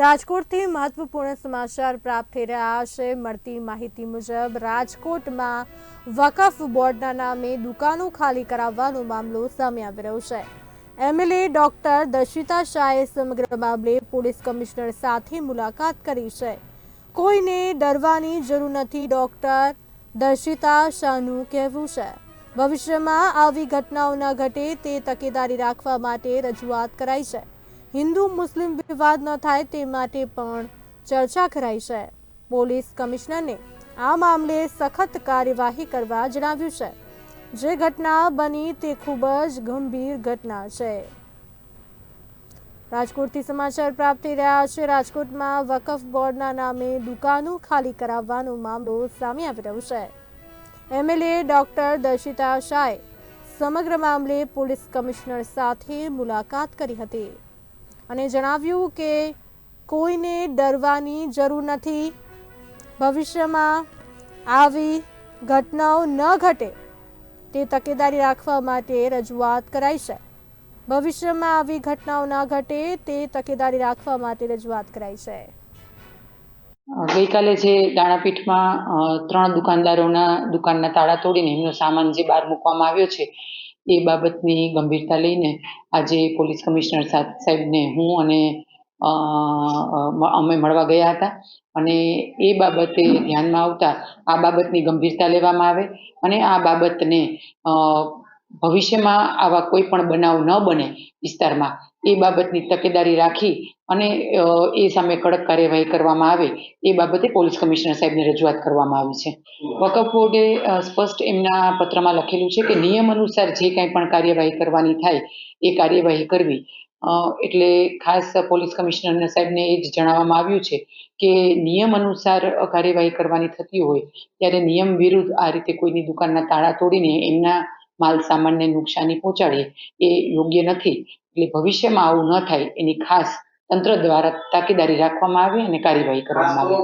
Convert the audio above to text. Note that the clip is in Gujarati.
રાજકોટથી મહત્વપૂર્ણ સમાચાર પ્રાપ્ત થઈ રહ્યા છે. મળતી માહિતી મુજબ, રાજકોટમાં વકફ બોર્ડના નામે દુકાનો ખાલી કરાવવાનો મામલો સામે આવી રહ્યો છે. એમએલએ ડોક્ટર દર્શિતા શાહે સમગ્ર મામલે પોલીસ કમિશનર સાથે મુલાકાત કરી છે. કોઈને ડરવાની જરૂર નથી, ડોક્ટર દર્શિતા શાહનું કહેવું છે. ભવિષ્યમાં આવી ઘટનાઓ ન ઘટે તે તકેદારી રાખવા માટે રજૂઆત કરાઈ છે. હિન્દુ મુસ્લિમ વિવાદ ન થાય તે માટે પણ ચર્ચા કરાઈ છે. પોલીસ કમિશનરને આ મામલે સખત કાર્યવાહી કરવા જણાવ્યું છે. જે ઘટના બની તે ખૂબ જ ગંભીર ઘટના છે. રાજકોટથી સમાચાર પ્રાપ્ત થઈ રહ્યા છે. રાજકોટમાં વકફ બોર્ડના નામે દુકાનો ખાલી કરાવવાનો મામલો સામે આવી રહ્યો છે. એમએલએ ડોક્ટર દર્શિતા શાહે સમગ્ર મામલે પોલીસ કમિશનર સાથે મુલાકાત કરી હતી. અને જણાવ્યું કે કોઈને ડરવાની જરૂર નથી. ભવિષ્યમાં આવી ઘટનાઓ ન ઘટે તે તકેદારી રાખવા માટે રજૂઆત કરાઈ છે. ભવિષ્યમાં આવી ઘટનાઓ ન ઘટે તે તકેદારી રાખવા માટે રજૂઆત કરાઈ છે. ગઈકાલે જે દાણાપીઠમાં ત્રણ દુકાનદારોના દુકાનના તાળા તોડીને એમનો સામાન જે બહાર મૂકવામાં આવ્યો છે એ બાબતની ગંભીરતા લઈને આજે પોલીસ કમિશનર સાહેબને હું અને અમે મળવા ગયા હતા. અને એ બાબતે ધ્યાનમાં આવતા આ બાબતની ગંભીરતા લેવામાં આવે અને આ બાબતને ભવિષ્યમાં આવા કોઈ પણ બનાવ ન બને વિસ્તારમાં. એ બાબતની તકેદારી રાખી અને એ સામે કડક કાર્યવાહી કરવામાં આવે એ બાબતે પોલીસ કમિશનર સાહેબને રજૂઆત કરવામાં આવી છે. વકફ બોર્ડે સ્પષ્ટ એમના પત્રમાં લખેલું છે કે નિયમ અનુસાર જે કાંઈ પણ કાર્યવાહી કરવાની થાય એ કાર્યવાહી કરવી. એટલે ખાસ પોલીસ કમિશનર સાહેબને એ જ જણાવવામાં આવ્યું છે કે નિયમ અનુસાર કાર્યવાહી કરવાની થતી હોય ત્યારે નિયમ વિરુદ્ધ આ રીતે કોઈની દુકાનના તાળા તોડીને એમના માલ સામાનને નુકસાની પહોંચાડે એ યોગ્ય નથી. એટલે ભવિષ્યમાં આવું ન થાય. એની ખાસ તંત્ર દ્વારા તકેદારી રાખવામાં આવે અને કાર્યવાહી કરવામાં આવે.